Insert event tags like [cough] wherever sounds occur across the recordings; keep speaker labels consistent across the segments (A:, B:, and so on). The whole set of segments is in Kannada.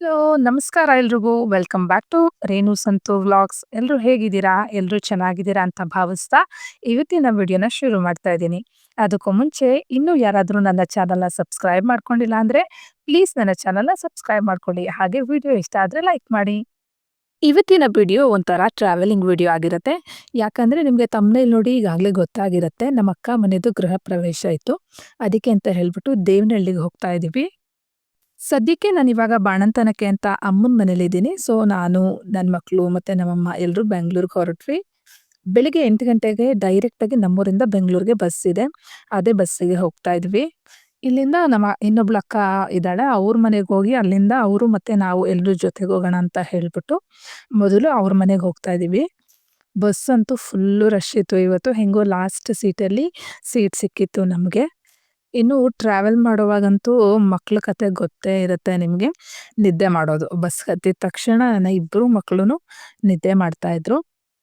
A: ಹಲೋ ನಮಸ್ಕಾರ ಎಲ್ರಿಗೂ. Welcome back to Renu Santhu vlogs ಎಲ್ಲರೂ ಹೇಗಿದ್ದೀರಾ? ಎಲ್ಲರೂ ಚೆನ್ನಾಗಿದ್ದೀರಾ ಅಂತ ಭಾವಿಸ್ತಾ ಇವತ್ತಿನ ವಿಡಿಯೋನ ಶುರು ಮಾಡ್ತಾ ಇದ್ದೀನಿ. ಅದಕ್ಕೂ ಮುಂಚೆ ಇನ್ನೂ ಯಾರಾದರೂ ನನ್ನ ಚಾನಲ್ನ ಸಬ್ಸ್ಕ್ರೈಬ್ ಮಾಡ್ಕೊಂಡಿಲ್ಲ ಅಂದರೆ ಪ್ಲೀಸ್ ನನ್ನ ಚಾನಲ್ನ ಸಬ್ಸ್ಕ್ರೈಬ್ ಮಾಡ್ಕೊಳ್ಳಿ. ಹಾಗೆ ವಿಡಿಯೋ ಇಷ್ಟ ಆದರೆ ಲೈಕ್ ಮಾಡಿ. ಇವತ್ತಿನ ವಿಡಿಯೋ ಒಂಥರ ಟ್ರಾವೆಲಿಂಗ್ ವಿಡಿಯೋ ಆಗಿರುತ್ತೆ. ಯಾಕಂದರೆ ನಿಮಗೆ ತಮ್ಮನೇಲಿ ನೋಡಿ ಈಗಾಗಲೇ ಗೊತ್ತಾಗಿರುತ್ತೆ. ನಮ್ಮ ಅಕ್ಕ ಮನೆಯದು ಗೃಹ ಪ್ರವೇಶ ಇತ್ತು. ಅದಕ್ಕೆ ಅಂತ ಹೇಳಿಬಿಟ್ಟು ದೇವನಹಳ್ಳಿಗೆ ಹೋಗ್ತಾ ಇದೀವಿ ಸದ್ಯಕ್ಕೆ ನಾನು ಇವಾಗ ಬಾಣಂತನಕ್ಕೆ ಅಂತ ಅಮ್ಮನ ಮನೇಲಿದ್ದೀನಿ. ಸೊ ನಾನು ನನ್ನ ಮಕ್ಕಳು ಮತ್ತು ನಮ್ಮಮ್ಮ ಎಲ್ಲರೂ ಬೆಂಗಳೂರಿಗೆ ಹೊರಟ್ರಿ ಬೆಳಿಗ್ಗೆ ಎಂಟು ಗಂಟೆಗೆ ಡೈರೆಕ್ಟಾಗಿ ನಮ್ಮೂರಿಂದ ಬೆಂಗಳೂರಿಗೆ ಬಸ್ ಇದೆ. ಅದೇ ಬಸ್ಸಿಗೆ ಹೋಗ್ತಾ ಇದ್ವಿ. ಇಲ್ಲಿಂದ ನಮ್ಮ ಇನ್ನೊಬ್ಳು ಅಕ್ಕ ಇದ್ದಾಳೆ. ಅವ್ರ ಮನೆಗೆ ಹೋಗಿ ಅಲ್ಲಿಂದ ಅವರು ಮತ್ತು ನಾವು ಎಲ್ಲರೂ ಜೊತೆಗೆ ಹೋಗೋಣ ಅಂತ ಹೇಳ್ಬಿಟ್ಟು ಮೊದಲು ಅವ್ರ ಮನೆಗೆ ಹೋಗ್ತಾ ಇದ್ದೀವಿ. ಬಸ್ ಅಂತೂ ಫುಲ್ಲು ರಶ್ ಇತ್ತು. ಇವತ್ತು ಹೆಂಗೋ ಲಾಸ್ಟ್ ಸೀಟಲ್ಲಿ ಸೀಟ್ ಸಿಕ್ಕಿತ್ತು ನಮಗೆ. ಇನ್ನು ಟ್ರಾವೆಲ್ ಮಾಡುವಾಗಂತೂ ಮಕ್ಳ ಕತೆ ಗೊತ್ತೇ ಇರುತ್ತೆ ನಿಮಗೆ. ನಿದ್ದೆ ಮಾಡೋದು. ಬಸ್ ಹತ್ತಿದ ತಕ್ಷಣ ನನ್ನ ಇಬ್ಬರು ಮಕ್ಕಳು ನಿದ್ದೆ ಮಾಡ್ತಾ ಇದ್ರು.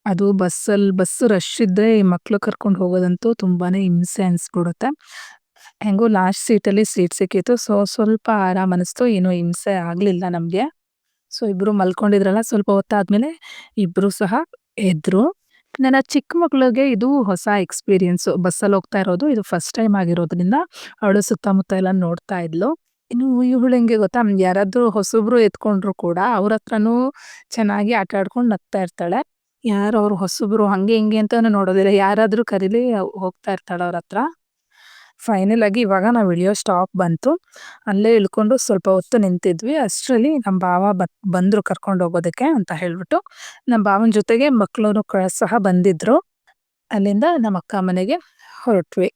A: ಅದು ಬಸ್ಸಲ್ಲಿ ಬಸ್ ರಶ್ ಇದ್ದರೆ ಈ ಮಕ್ಳು ಕರ್ಕೊಂಡು ಹೋಗೋದಂತೂ ತುಂಬಾ ಹಿಂಸೆ ಅನಿಸ್ಬಿಡುತ್ತೆ. ಹೆಂಗೋ ಲಾಸ್ಟ್ ಸೀಟಲ್ಲಿ ಸೀಟ್ ಸಿಕ್ಕಿತ್ತು. ಸೊ ಸ್ವಲ್ಪ ಆರಾಮ್ ಅನಿಸ್ತು. ಏನು ಹಿಂಸೆ ಆಗಲಿಲ್ಲ ನಮಗೆ. ಸೊ ಇಬ್ಬರು ಮಲ್ಕೊಂಡಿದ್ರಲ್ಲ, ಸ್ವಲ್ಪ ಹೊತ್ತಾದ್ಮೇಲೆ ಇಬ್ರು ಸಹ ಎದ್ರು. ನನ್ನ ಚಿಕ್ಕ ಮಕ್ಳಿಗೆ ಇದು ಹೊಸ ಎಕ್ಸ್ಪೀರಿಯನ್ಸು. ಬಸ್ಸಲ್ಲಿ ಹೋಗ್ತಾ ಇರೋದು, ಇದು ಫಸ್ಟ್ ಟೈಮ್ ಆಗಿರೋದ್ರಿಂದ ಅವಳು ಸುತ್ತಮುತ್ತ ಎಲ್ಲ ನೋಡ್ತಾ ಇದ್ಲು. ಇನ್ನು ಇವಳು ಹೆಂಗೆ ಗೊತ್ತಾ? ಯಾರಾದರೂ ಹೊಸಬ್ರು ಎತ್ಕೊಂಡ್ರು ಕೂಡ ಅವ್ರ ಹತ್ರನೂ ಚೆನ್ನಾಗಿ ಆಟ ಆಡ್ಕೊಂಡು ನಗ್ತಾ ಇರ್ತಾಳೆ. ಯಾರು ಅವ್ರು ಹೊಸಬ್ರು ಹಂಗೆ ಹಿಂಗೆ ಅಂತ ನೋಡೋದಿಲ್ಲ. ಯಾರಾದರೂ ಕರೀಲಿ, ಹೋಗ್ತಾ ಇರ್ತಾಳೆ ಅವ್ರ ಹತ್ರ. ಫೈನಲ್ ಆಗಿ ಇವಾಗ ನಾವು ಇಳಿಯೋ ಸ್ಟಾಪ್ ಬಂತು. ಅಲ್ಲೇ ಇಳ್ಕೊಂಡು ಸ್ವಲ್ಪ ಹೊತ್ತು ನಿಂತಿದ್ವಿ. ಅಷ್ಟರಲ್ಲಿ ನಮ್ಮ ಭಾವ ಬಂದ್ರು ಕರ್ಕೊಂಡು ಹೋಗೋದಕ್ಕೆ ಅಂತ ಹೇಳ್ಬಿಟ್ಟು ನಮ್ಮ ಬಾವನ ಜೊತೆಗೆ ಮಕ್ಕಳು ಸಹ ಬಂದಿದ್ರು. ಅಲ್ಲಿಂದ ನಮ್ಮ ಅಕ್ಕ ಮನೆಗೆ ಹೊರಟ್ವಿ.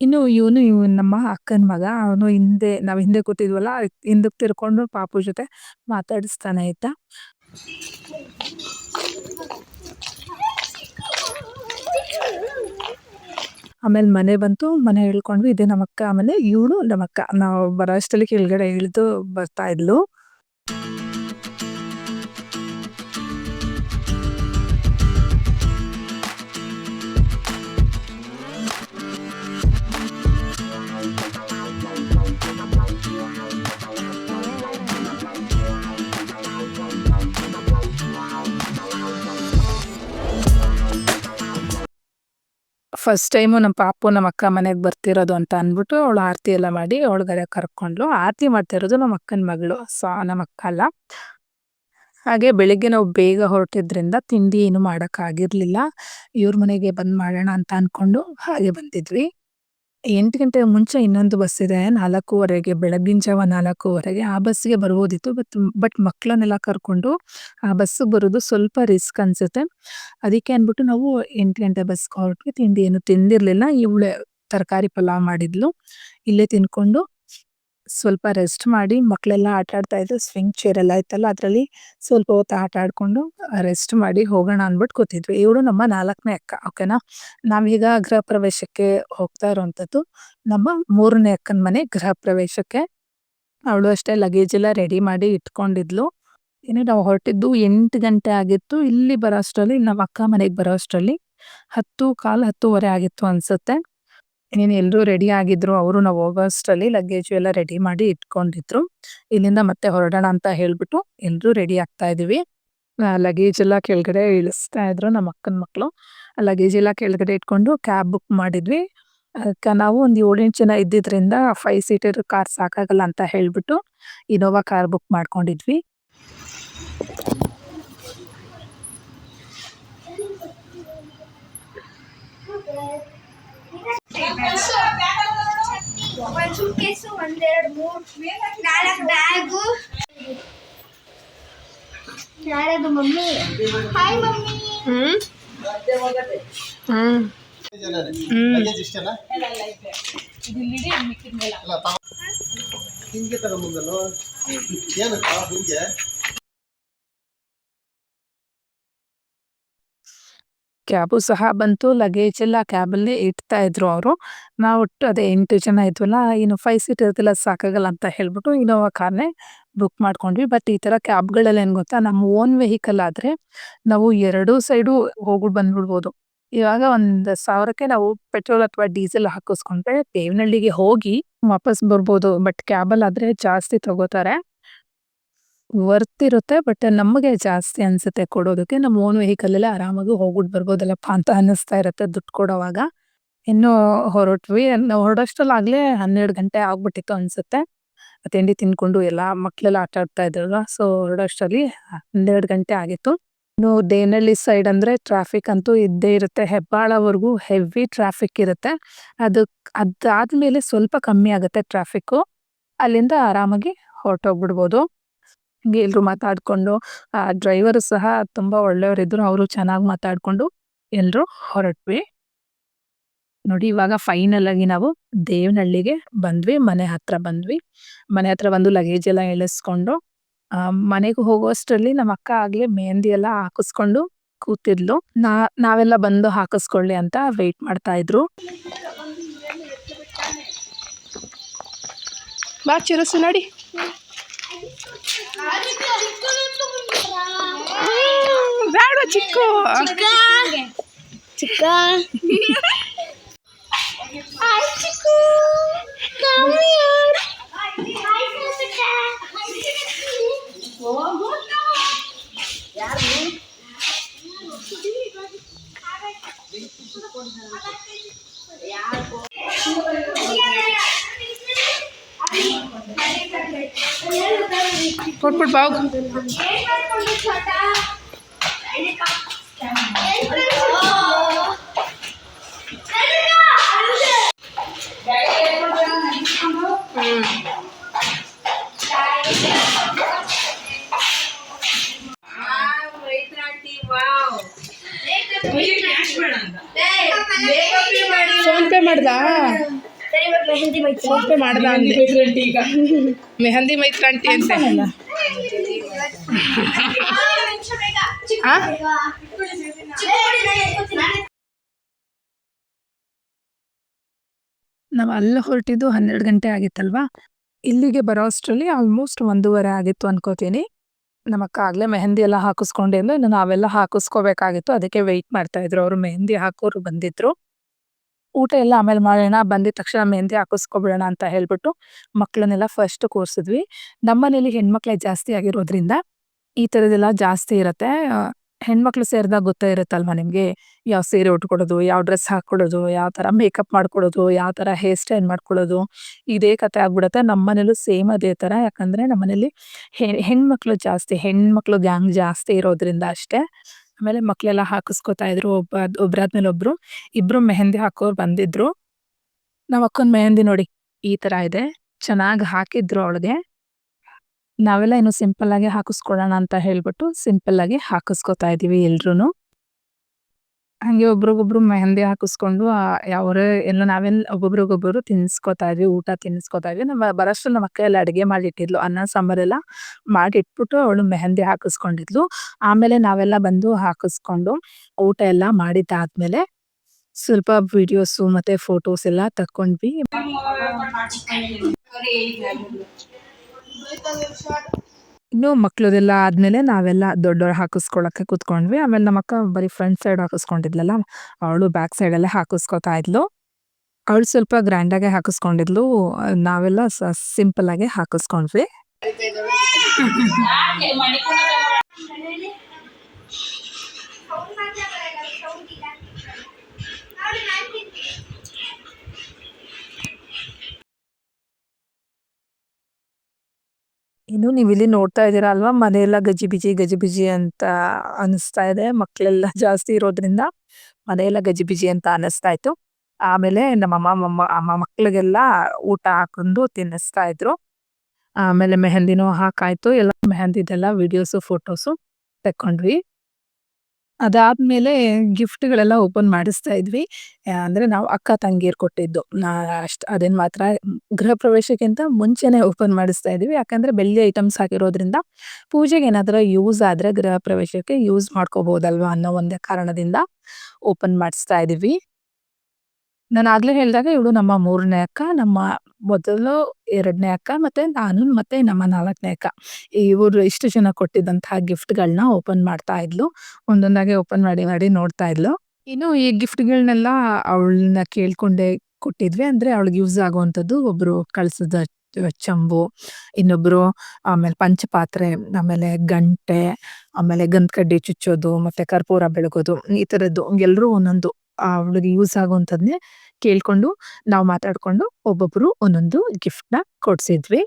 A: ಇನ್ನು ಇವನು ಇವ್ ನಮ್ಮ ಅಕ್ಕನ ಮಗ, ಅವನು ಹಿಂದೆ, ನಾವು ಹಿಂದೆ ಕೂತಿದ್ವಲ್ಲ ಹಿಂದಕ್ಕೆ ತಿರ್ಕೊಂಡು ಪಾಪು ಜೊತೆ ಮಾತಾಡಿಸ್ತಾನೆ, ಆಯ್ತಾ? ಆಮೇಲೆ ಮನೆ ಬಂತು, ಮನೆ ಹೇಳ್ಕೊಂಡ್ವಿ, ಇದೇ ನಮ್ಮಕ್ಕ ಆಮೇಲೆ ಇವಳು ನಮ್ಮಕ್ಕ ನಾವು ಬರೋ ಅಷ್ಟರಲ್ಲಿ ಕೆಳಗಡೆ ಇಳಿದು ಬರ್ತಾ ಇದ್ಲು. ಫಸ್ಟ್ ಟೈಮು ನಮ್ಮ ಪಾಪು ನಮ್ಮ ಅಕ್ಕ ಮನೆಗೆ ಬರ್ತಿರೋದು ಅಂತ ಅಂದ್ಬಿಟ್ಟು ಅವಳು ಆರತಿ ಎಲ್ಲ ಮಾಡಿ ಒಳಗಡೆ ಕರ್ಕೊಂಡ್ಲು ಆರತಿ ಮಾಡ್ತಾ ಇರೋದು ನಮ್ಮ ಅಕ್ಕನ ಮಗಳು, ಸೊ ನಮ್ಮ ಅಕ್ಕ ಅಲ್ಲ. ಹಾಗೆ ಬೆಳಿಗ್ಗೆ ನಾವು ಬೇಗ ಹೊರಟಿದ್ರಿಂದ ತಿಂಡಿ ಏನು ಮಾಡೋಕ್ಕಾಗಿರ್ಲಿಲ್ಲ ಇವ್ರ ಮನೆಗೆ ಬಂದ್ ಮಾಡೋಣ ಅಂತ ಅಂದ್ಕೊಂಡು ಹಾಗೆ ಬಂದಿದ್ವಿ. ಎಂಟು ಗಂಟೆ ಮುಂಚೆ ಇನ್ನೊಂದು ಬಸ್ ಇದೆ, ನಾಲ್ಕೂವರೆಗೆ, ಬೆಳಗಿನ ಜಾವ ನಾಲ್ಕೂವರೆಗೆ ಆ ಬಸ್ಸಿಗೆ ಬರ್ಬೋದಿತ್ತು. ಬಟ್ ಬಟ್ ಮಕ್ಕಳನ್ನೆಲ್ಲ ಕರ್ಕೊಂಡು ಆ ಬಸ್ಸಿಗೆ ಬರೋದು ಸ್ವಲ್ಪ ರಿಸ್ಕ್ ಅನ್ಸುತ್ತೆ. ಅದಕ್ಕೆ ಅಂದ್ಬಿಟ್ಟು ನಾವು ಎಂಟು ಗಂಟೆ ಬಸ್ಗೆ ಹೊರಟ್ವಿ ತಿಂಡಿ ಏನು ತಿಂದಿರಲಿಲ್ಲ. ಇವಳೆ ತರಕಾರಿ ಪಲಾವ್ ಮಾಡಿದ್ಲು. ಇಲ್ಲೇ ತಿನ್ಕೊಂಡು ಸ್ವಲ್ಪ ರೆಸ್ಟ್ ಮಾಡಿ ಮಕ್ಕಳೆಲ್ಲ ಆಟ ಆಡ್ತಾ ಇದ್ರು ಸ್ವಿಂಗ್ ಚೇರ್ ಎಲ್ಲ ಇತ್ತಲ್ಲ ಅದರಲ್ಲಿ ಸ್ವಲ್ಪ ಹೊತ್ತು ಆಟ ಆಡಿಕೊಂಡು ರೆಸ್ಟ್ ಮಾಡಿ ಹೋಗೋಣ ಅಂದ್ಬಿಟ್ಟು ಕೂತಿದ್ವಿ. ಇವಳು ನಮ್ಮ ನಾಲ್ಕನೇ ಅಕ್ಕ ಓಕೆನಾ ನಾವೀಗ ಗೃಹ ಪ್ರವೇಶಕ್ಕೆ ಹೋಗ್ತಾ ಇರೋವಂಥದ್ದು ನಮ್ಮ ಮೂರನೇ ಅಕ್ಕನ ಮನೆ ಗೃಹ ಪ್ರವೇಶಕ್ಕೆ ಅವಳು ಅಷ್ಟೇ ಲಗೇಜ್ ಎಲ್ಲ ರೆಡಿ ಮಾಡಿ ಇಟ್ಕೊಂಡಿದ್ಲು. ಇನ್ನು ನಾವು ಹೊರಟಿದ್ದು ಎಂಟು ಗಂಟೆ ಆಗಿತ್ತು. ಇಲ್ಲಿ ಬರೋ ಅಷ್ಟರಲ್ಲಿ, ನಮ್ಮ ಅಕ್ಕ ಮನೆಗೆ ಬರೋ ಅಷ್ಟರಲ್ಲಿ ಹತ್ತು, ಕಾಲು ಹತ್ತುವರೆ ಆಗಿತ್ತು ಅನ್ಸುತ್ತೆ. ಇನ್ನೇನು ಎಲ್ಲರೂ ರೆಡಿ ಆಗಿದ್ರು, ಅವರು ನಾವು ಹೋಗೋಷ್ಟರಲ್ಲಿ ಲಗೇಜ್ ಎಲ್ಲ ರೆಡಿ ಮಾಡಿ ಇಟ್ಕೊಂಡಿದ್ರು. ಇಲ್ಲಿಂದ ಮತ್ತೆ ಹೊರಡೋಣ ಅಂತ ಹೇಳ್ಬಿಟ್ಟು ಎಲ್ಲರೂ ರೆಡಿ ಆಗ್ತಾ ಇದೀವಿ. ಲಗೇಜ್ ಎಲ್ಲ ಕೆಳಗಡೆ ಇಳಿಸ್ತಾ ಇದ್ರು ನಮ್ಮ ಅಕ್ಕನ ಮಕ್ಕಳು ಲಗೇಜ್ ಎಲ್ಲ ಕೆಳಗಡೆ ಇಟ್ಕೊಂಡು ಕ್ಯಾಬ್ ಬುಕ್ ಮಾಡಿದ್ವಿ. ಅದಕ್ಕೆ ನಾವು ಒಂದು ಏಳೆಂಟು ಜನ ಇದ್ದಿದ್ರಿಂದ ಫೈವ್ ಸೀಟರ್ ಕಾರ್ ಸಾಕಾಗಲ್ಲ ಅಂತ ಹೇಳ್ಬಿಟ್ಟು ಇನೋವಾ ಕಾರ್ ಬುಕ್ ಮಾಡ್ಕೊಂಡಿದ್ವಿ.
B: ಒಂದೆರಡು ಮೂರು ನಾಲ್ಕು ಬ್ಯಾಗು. ಯಾರದು ಮಮ್ಮಿ? Hi mummy.
A: ಹ್ಮ್? ಹ್ಮ್.
C: ಹಿಂಗೆ ತಗೊಂಬಂದಲ್ಲ ಏನಕ್ಕ ಹಿಂಗೆ?
A: ಕ್ಯಾಬು ಸಹ ಬಂತು. ಲಗೇಜ್ ಎಲ್ಲ ಕ್ಯಾಬಲ್ಲೇ ಇಡ್ತಾ ಇದ್ರು ಅವರು. ನಾವು ಒಟ್ಟು ಅದೇ ಎಂಟು ಜನ ಇದ್ವಲ್ಲ, ಇನ್ನು ಫೈವ್ ಸೀಟ್ ಇರ್ತಿಲ್ಲ ಸಾಕಾಗಲ್ಲ ಅಂತ ಹೇಳ್ಬಿಟ್ಟು ಇನೋವಾ ಕಾರ್ನೇ ಬುಕ್ ಮಾಡ್ಕೊಂಡ್ವಿ. ಬಟ್ ಈ ಥರ ಕ್ಯಾಬ್ಗಳಲ್ಲಿ ಏನು ಗೊತ್ತಾ ನಮ್ಮ ಓನ್ ವೆಹಿಕಲ್ ಆದರೆ ನಾವು ಎರಡೂ ಸೈಡು ಹೋಗಿ ಬಂದ್ಬಿಡ್ಬೋದು. ಇವಾಗ ಒಂದು ಸಾವಿರಕ್ಕೆ ನಾವು ಪೆಟ್ರೋಲ್ ಅಥವಾ ಡೀಸೆಲ್ ಹಾಕಿಸ್ಕೊಂಡ್ರೆ ದೇವನಹಳ್ಳಿಗೆ ಹೋಗಿ ವಾಪಸ್ ಬರ್ಬೋದು. ಬಟ್ ಕ್ಯಾಬಲ್ ಆದರೆ ಜಾಸ್ತಿ ತಗೋತಾರೆ. ವರ್ತ್ ಇರುತ್ತೆ ಬಟ್ ನಮಗೆ ಜಾಸ್ತಿ ಅನ್ಸುತ್ತೆ ಕೊಡೋದಕ್ಕೆ. ನಮ್ಮ ಓನ್ ವೆಹಿಕಲಲ್ಲೇ ಆರಾಮಾಗಿ ಹೋಗ್ಬಿಟ್ಟು ಬರ್ಬೋದಲ್ಲಪ್ಪ ಅಂತ ಅನ್ನಿಸ್ತಾ ಇರುತ್ತೆ ದುಡ್ಡು ಕೊಡೋವಾಗ. ಇನ್ನು ಹೊರಟ್ವಿ, ನಾವು ಹೊರಡೋಷ್ಟರಲ್ಲಾಗಲೇ ಹನ್ನೆರಡು ಗಂಟೆ ಆಗ್ಬಿಟ್ಟಿತ್ತು ಅನ್ಸುತ್ತೆ. ತಿಂಡಿ ತಿನ್ಕೊಂಡು ಎಲ್ಲ ಮಕ್ಕಳೆಲ್ಲ ಆಟ ಆಡ್ತಾ ಇದ್ರಲ್ಲ ಸೊ ಹೊರಡೋಷ್ಟರಲ್ಲಿ ಹನ್ನೆರಡು ಗಂಟೆ ಆಗಿತ್ತು. ಇನ್ನು ದೇನಹಳ್ಳಿ ಸೈಡ್ ಅಂದರೆ ಟ್ರಾಫಿಕ್ ಅಂತೂ ಇದ್ದೇ ಇರುತ್ತೆ, ಹೆಬ್ಬಾಳವರೆಗೂ ಹೆವಿ ಟ್ರಾಫಿಕ್ ಇರುತ್ತೆ. ಅದು ಅದಾದ್ಮೇಲೆ ಸ್ವಲ್ಪ ಕಮ್ಮಿ ಆಗುತ್ತೆ ಟ್ರಾಫಿಕ್ಕು ಅಲ್ಲಿಂದ ಆರಾಮಾಗಿ ಹೊರಟೋಗ್ಬಿಡ್ಬೋದು. ಹಿಂಗೆ ಎಲ್ರು ಮಾತಾಡ್ಕೊಂಡು, ಆ ಡ್ರೈವರು ಸಹ ತುಂಬಾ ಒಳ್ಳೆಯವರಿದ್ರು. ಅವರು ಚೆನ್ನಾಗಿ ಮಾತಾಡ್ಕೊಂಡು ಎಲ್ರು ಹೊರಟ್ವಿ. ನೋಡಿ, ಇವಾಗ ಫೈನಲ್ ಆಗಿ ನಾವು ದೇವನಹಳ್ಳಿಗೆ ಬಂದ್ವಿ, ಮನೆ ಹತ್ರ ಬಂದ್ವಿ. ಮನೆ ಹತ್ರ ಬಂದು ಲಗೇಜ್ ಎಲ್ಲ ಇಳಿಸ್ಕೊಂಡು ಮನೆಗೆ ಹೋಗೋಷ್ಟರಲ್ಲಿ ನಮ್ಮ ಅಕ್ಕ ಆಗ್ಲೇ ಮೆಹಂದಿ ಎಲ್ಲ ಹಾಕಿಸ್ಕೊಂಡು ಕೂತಿದ್ಲು. ನಾ, ನಾವೆಲ್ಲ ಬಂದು ಹಾಕಿಸ್ಕೊಳ್ಳಿ ಅಂತ ವೆಯ್ಟ್ ಮಾಡ್ತಾ ಇದ್ರು. ಬಾ, ಚಿರಸು, ನೋಡಿ. ಬೇಡ ಚಿಕ್ಕು
B: ಚಿಕ್ಕ ಹಾಯ್ ಚಿಕ್ಕು
A: ಕೊಟ್ಬಿಟ್ಟು ಬಾವು
B: ಮೆಹಂದಿ ಮೈತ್ರಿ
A: ಫೋನ್ ಪೇ ಮಾಡ್ದ ಅಂದೆ. ಮೆಹಂದಿ ಮೈತ್ರಾಂಟಿ ಅಂತ? ನಾವು ಅಲ್ಲಿ ಹೊರಟಿದ್ದು ಹನ್ನೆರಡು ಗಂಟೆ ಆಗಿತ್ತಲ್ವಾ? ಇಲ್ಲಿಗೆ ಬರೋ ಅಷ್ಟರಲ್ಲಿ ಆಲ್ಮೋಸ್ಟ್ ಒಂದೂವರೆ ಆಗಿತ್ತು ಅನ್ಕೋತೀನಿ. ನಮ್ಮ ಅಕ್ಕ ಆಗಲೇ ಮೆಹಂದಿ ಎಲ್ಲ ಹಾಕಿಸ್ಕೊಂಡೆ ಅಂದ್ರೆ ನಾವೆಲ್ಲ ಹಾಕಿಸ್ಕೋಬೇಕಾಗಿತ್ತು. ಅದಕ್ಕೆ ವೆಯ್ಟ್ ಮಾಡ್ತಾ ಇದ್ರು. ಅವರು ಮೆಹಂದಿ ಹಾಕೋರು ಬಂದಿದ್ರು. ಊಟ ಎಲ್ಲ ಆಮೇಲೆ ಮಾಡೋಣ, ಬಂದಿದ ತಕ್ಷಣ ಮೆಹಂದಿ ಹಾಕಿಸ್ಕೊಬಿಡೋಣ ಅಂತ ಹೇಳ್ಬಿಟ್ಟು ಮಕ್ಕಳನ್ನೆಲ್ಲ ಫಸ್ಟ್ ಕೂರಿಸಿದ್ವಿ. ನಮ್ಮನೇಲಿ ಹೆಣ್ಮಕ್ಳೇ ಜಾಸ್ತಿ ಆಗಿರೋದ್ರಿಂದ ಈ ಥರದ್ದೆಲ್ಲ ಜಾಸ್ತಿ ಇರುತ್ತೆ. ಹೆಣ್ಮಕ್ಳು ಸೇರಿದಾಗ ಗೊತ್ತೇ ಇರುತ್ತಲ್ವ ನಿಮಗೆ? ಯಾವ ಸೀರೆ ಉಟ್ಕೊಡೋದು, ಯಾವ ಡ್ರೆಸ್ ಹಾಕ್ಕೊಡೋದು ಯಾವ ಥರ ಮೇಕಪ್ ಮಾಡ್ಕೊಡೋದು, ಯಾವ ಥರ ಹೇರ್ ಸ್ಟೈಲ್ ಮಾಡ್ಕೊಳ್ಳೋದು ಇದೇ ಕತೆ ಆಗ್ಬಿಡುತ್ತೆ. ನಮ್ಮ ಮನೇಲೂ ಸೇಮ್ ಅದೇ ಥರ ಯಾಕಂದರೆ ನಮ್ಮ ಮನೇಲಿ ಹೆ- ಹೆಣ್ಮಕ್ಳು ಜಾಸ್ತಿ, ಹೆಣ್ಮಕ್ಳು ಗ್ಯಾಂಗ್ ಜಾಸ್ತಿ ಇರೋದ್ರಿಂದ ಅಷ್ಟೇ. ಆಮೇಲೆ ಮಕ್ಕಳೆಲ್ಲ ಹಾಕಿಸ್ಕೊತಾ ಇದ್ರು, ಒಬ್ಬ ಒಬ್ರಾದ್ಮೇಲೆ ಒಬ್ರು. ಇಬ್ರು ಮೆಹಂದಿ ಹಾಕೋರು ಬಂದಿದ್ರು. ನಾವ್ ಅಕ್ಕನ ಮೆಹಂದಿ ನೋಡಿ, ಈ ತರ ಇದೆ. ಚೆನ್ನಾಗಿ ಹಾಕಿದ್ರು ಅವಳಿಗೆ. ನಾವೆಲ್ಲ ಇನ್ನು ಸಿಂಪಲ್ ಆಗಿ ಹಾಕಿಸ್ಕೊಳ್ಳೋಣ ಅಂತ ಹೇಳ್ಬಿಟ್ಟು ಸಿಂಪಲ್ ಆಗಿ ಹಾಕಿಸ್ಕೊತಾ ಇದೀವಿ ಎಲ್ರು ಹಂಗೆ ಒಬ್ರಿಗೊಬ್ರು ಮೆಹಂದಿ ಹಾಕಿಸ್ಕೊಂಡು ಅವ್ರ ಎಲ್ಲ ನಾವೆಲ್ಲ ಒಬ್ಬೊಬ್ರಿಗೊಬ್ಬರು ತಿನ್ಸ್ಕೊತಾ ಇದ್ವಿ, ಊಟ ತಿನ್ಸ್ಕೊತಾ ಇದ್ವಿ. ನಮ್ಮ ಬರೋಷ್ಟು ನಮ್ಮ ಅಕ್ಕ ಎಲ್ಲ ಅಡುಗೆ ಮಾಡಿಟ್ಟಿದ್ಲು, ಅನ್ನ ಸಾಂಬಾರೆಲ್ಲ ಮಾಡಿಟ್ಬಿಟ್ಟು ಅವಳು ಮೆಹಂದಿ ಹಾಕಿಸ್ಕೊಂಡಿದ್ಲು. ಆಮೇಲೆ ನಾವೆಲ್ಲ ಬಂದು ಹಾಕಿಸ್ಕೊಂಡು ಊಟ ಎಲ್ಲ ಮಾಡಿದ್ದಾದ್ಮೇಲೆ ಸ್ವಲ್ಪ ವಿಡಿಯೋಸು ಮತ್ತೆ ಫೋಟೋಸ್ ಎಲ್ಲ ತಕ್ಕೊಂಡ್ವಿ. ಇನ್ನು ಮಕ್ಳದೆಲ್ಲ ಆದ್ಮೇಲೆ ನಾವೆಲ್ಲ ದೊಡ್ಡವ್ರು ಹಾಕಿಸ್ಕೊಳಕ್ಕೆ ಕೂತ್ಕೊಂಡ್ವಿ. ಆಮೇಲೆ ನಮ್ಮ ಅಕ್ಕ ಬರೀ ಫ್ರಂಟ್ ಸೈಡ್ ಹಾಕಿಸ್ಕೊಂಡಿದ್ಲಲ್ಲ, ಅವಳು ಬ್ಯಾಕ್ ಸೈಡ್ ಅಲ್ಲೇ ಹಾಕಿಸ್ಕೊತಾ ಇದ್ಲು. ಅವಳು ಸ್ವಲ್ಪ ಗ್ರ್ಯಾಂಡಾಗೆ ಹಾಕಿಸ್ಕೊಂಡಿದ್ಲು. ನಾವೆಲ್ಲ ಸಿಂಪಲ್ ಆಗಿ ಹಾಕಿಸ್ಕೊಂಡ್ವಿ. ಇನ್ನು ನೀವಿಲ್ಲಿ ನೋಡ್ತಾ ಇದ್ದೀರಾ ಅಲ್ವಾ? ಮನೆಯೆಲ್ಲ ಗಜಿಬಿಜಿ ಗಜಿಬಿಜಿ ಅಂತ ಅನಿಸ್ತಾ ಇದೆ. ಮಕ್ಕಳೆಲ್ಲ [laughs] ಜಾಸ್ತಿ ಇರೋದ್ರಿಂದ ಮನೆಯೆಲ್ಲ ಗಜಿಬಿಜಿ ಅಂತ ಅನಿಸ್ತಾ ಇತ್ತು. ಆಮೇಲೆ ನಮ್ಮಮ್ಮ ಮಮ್ಮ ಅಮ್ಮ ಮಕ್ಕಳಿಗೆಲ್ಲ ಊಟ ಹಾಕೊಂಡು ತಿನ್ನಿಸ್ತಾ ಇದ್ರು. ಆಮೇಲೆ ಮೆಹಂದಿನೂ ಹಾಕಾಯ್ತು. ಎಲ್ಲ ಮೆಹಂದಿದೆಲ್ಲ ವಿಡಿಯೋಸು ಫೋಟೋಸು ತೆಕ್ಕೊಂಡ್ವಿ ಅದಾದ್ಮೇಲೆ ಗಿಫ್ಟ್‌ಗಳೆಲ್ಲ ಓಪನ್ ಮಾಡಿಸ್ತಾ ಇದ್ವಿ. ಅಂದ್ರೆ ನಾವು ಅಕ್ಕ, ತಂಗಿಯರು ಕೊಟ್ಟಿದ್ದು. ನಾ, ಅಷ್ಟು, ಅದೇನ್ ಮಾತ್ರ, ಗೃಹ ಪ್ರವೇಶಕ್ಕಿಂತ ಮುಂಚೆನೆ ಓಪನ್ ಮಾಡಿಸ್ತಾ ಇದ್ವಿ ಯಾಕಂದ್ರೆ ಬೆಳ್ಳಿ ಐಟಮ್ಸ್ ಹಾಕಿರೋದ್ರಿಂದ ಪೂಜೆಗೆ ಏನಾದರೂ ಯೂಸ್ ಆದ್ರೆ ಗೃಹ ಪ್ರವೇಶಕ್ಕೆ ಯೂಸ್ ಮಾಡ್ಕೋಬಹುದಲ್ವಾ ಅನ್ನೋ ಒಂದೇ ಕಾರಣದಿಂದ ಓಪನ್ ಮಾಡಿಸ್ತಾ ಇದೀವಿ. ನಾನು ಆಗ್ಲೇ ಹೇಳಿದಾಗ ಇವಳು ನಮ್ಮ ಮೂರನೇ ಅಕ್ಕ. ನಮ್ಮ ಮೊದಲು ಎರಡನೇ ಅಕ್ಕ ಮತ್ತೆ ನಾನು ಮತ್ತೆ ನಮ್ಮ ನಾಲ್ಕನೇ ಅಕ್ಕ. ಇವರು ಇಷ್ಟು ಜನ ಕೊಟ್ಟಿದ್ದಂತಹ ಗಿಫ್ಟ್‌ಗಳನ್ನ ಓಪನ್ ಮಾಡ್ತಾ ಇದ್ಲು. ಒಂದೊಂದಾಗೆ ಓಪನ್ ಮಾಡಿ ಮಾಡಿ ನೋಡ್ತಾ ಇದ್ಲು. ಇನ್ನು ಈ ಗಿಫ್ಟ್‌ಗಳನ್ನೆಲ್ಲ ಅವಳನ್ನ ಕೇಳ್ಕೊಂಡೆ ಕೊಟ್ಟಿದ್ವಿ. ಅಂದ್ರೆ ಅವಳಿಗೆ ಯೂಸ್ ಆಗುವಂಥದ್ದು ಒಬ್ರು ಕಳ್ಸದ ಚಂಬು, ಇನ್ನೊಬ್ರು ಆಮೇಲೆ ಪಂಚಪಾತ್ರೆ, ಆಮೇಲೆ ಗಂಟೆ, ಆಮೇಲೆ ಗಂಧಕಡ್ಡಿ ಚುಚ್ಚೋದು, ಮತ್ತೆ ಕರ್ಪೂರ ಬೆಳಗೋದು ಈ ತರದ್ದು ಎಲ್ಲರೂ ಒಂದೊಂದು ಅವಳಿಗೆ ಯೂಸ್ ಆಗುವಂತದ್ನೇ ಕೇಳ್ಕೊಂಡು ನಾವು ಮಾತಾಡ್ಕೊಂಡು ಒಬ್ಬೊಬ್ರು ಒಂದೊಂದು ಗಿಫ್ಟ್‌ನ ಕೊಡ್ಸಿದ್ವಿ.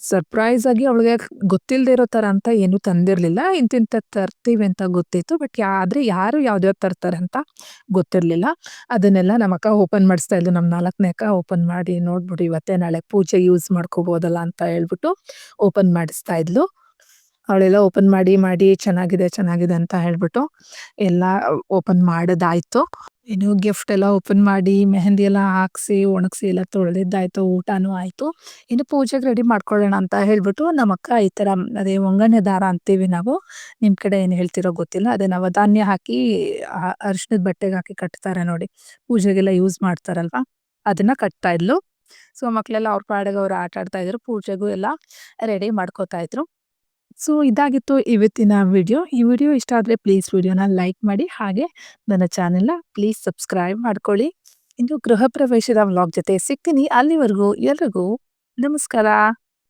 A: ಸರ್ಪ್ರೈಸ್ ಆಗಿ ಅವಳಿಗೆ ಗೊತ್ತಿಲ್ಲದೆ ಇರೋ ಥರ ಅಂತ ಏನು ತಂದಿರಲಿಲ್ಲ ಇಂತಿಂತ ತರ್ತೀವಿ ಅಂತ ಗೊತ್ತಿತ್ತು. ಬಟ್ ಆದ್ರೆ ಯಾರು ಯಾವ್ದ್ಯಾವ್ದು ತರ್ತಾರೆ ಅಂತ ಗೊತ್ತಿರಲಿಲ್ಲ ಅದನ್ನೆಲ್ಲ ನಮ್ಮ ಅಕ್ಕ ಓಪನ್ ಮಾಡಿಸ್ತಾ ಇದ್ಲು. ನಮ್ ನಾಲ್ಕನೇ ಅಕ್ಕ ಓಪನ್ ಮಾಡಿ ನೋಡ್ಬಿಡು, ಇವತ್ತೇ ನಾಳೆ ಪೂಜೆ ಯೂಸ್ ಮಾಡ್ಕೋಬೋದಲ್ಲ ಅಂತ ಹೇಳ್ಬಿಟ್ಟು ಓಪನ್ ಮಾಡಿಸ್ತಾ ಇದ್ಲು. ಅವಳೆಲ್ಲ ಓಪನ್ ಮಾಡಿ ಮಾಡಿ ಚೆನ್ನಾಗಿದೆ ಚೆನ್ನಾಗಿದೆ ಅಂತ ಹೇಳ್ಬಿಟ್ಟು ಎಲ್ಲ ಓಪನ್ ಮಾಡೋದಾಯ್ತು. ಇನ್ನು ಗಿಫ್ಟ್ ಎಲ್ಲ ಓಪನ್ ಮಾಡಿ ಮೆಹಂದಿ ಎಲ್ಲ ಹಾಕ್ಸಿ, ಒಣಗಿಸಿ ಎಲ್ಲ ತೊಳೆದಿದ್ದಾಯ್ತು ಊಟನೂ ಆಯ್ತು. ಇನ್ನು ಪೂಜೆಗೆ ರೆಡಿ ಮಾಡ್ಕೊಳ್ಳೋಣ ಅಂತ ಹೇಳ್ಬಿಟ್ಟು ನಮ್ಮ ಅಕ್ಕ ಈ ತರ ಅದೇ ಒಂಗಣೆ ದಾರ ಅಂತೀವಿ ನಾವು. ನಿಮ್ಮ ಕಡೆ ಏನು ಹೇಳ್ತಿರೋ ಗೊತ್ತಿಲ್ಲ. ಅದೇ ನವಧಾನ್ಯ ಹಾಕಿ ಅರಿಶಿನದ ಬಟ್ಟೆಗೆ ಹಾಕಿ ಕಟ್ತಾರೆ ನೋಡಿ. ಪೂಜೆಗೆಲ್ಲ ಯೂಸ್ ಮಾಡ್ತಾರಲ್ವಾ ಅದನ್ನ ಕಟ್ತಾ ಇದ್ಲು. ಸೊ ಮಕ್ಕಳೆಲ್ಲ ಅವ್ರ ಪಾಡಿಗೆ ಅವ್ರು ಆಟ ಆಡ್ತಾ ಇದ್ರು. ಪೂಜೆಗೂ ಎಲ್ಲ ರೆಡಿ ಮಾಡ್ಕೋತಾ ಇದ್ರು. ಸೊ, ಇದಾಗಿತ್ತು ಇವತ್ತಿನ ವಿಡಿಯೋ. ಈ ವಿಡಿಯೋ ಇಷ್ಟ ಆದರೆ ಪ್ಲೀಸ್ ವಿಡಿಯೋನ ಲೈಕ್ ಮಾಡಿ. ಹಾಗೆ ನನ್ನ ಚಾನೆಲ್‌ನ ಪ್ಲೀಸ್ ಸಬ್ಸ್ಕ್ರೈಬ್ ಮಾಡ್ಕೊಳ್ಳಿ. ಇನ್ನು ಗೃಹ ಪ್ರವೇಶದ ವ್ಲಾಗ್ ಜೊತೆ ಸಿಗ್ತೀನಿ. ಅಲ್ಲಿವರೆಗೂ ಎಲ್ರಿಗೂ ನಮಸ್ಕಾರ.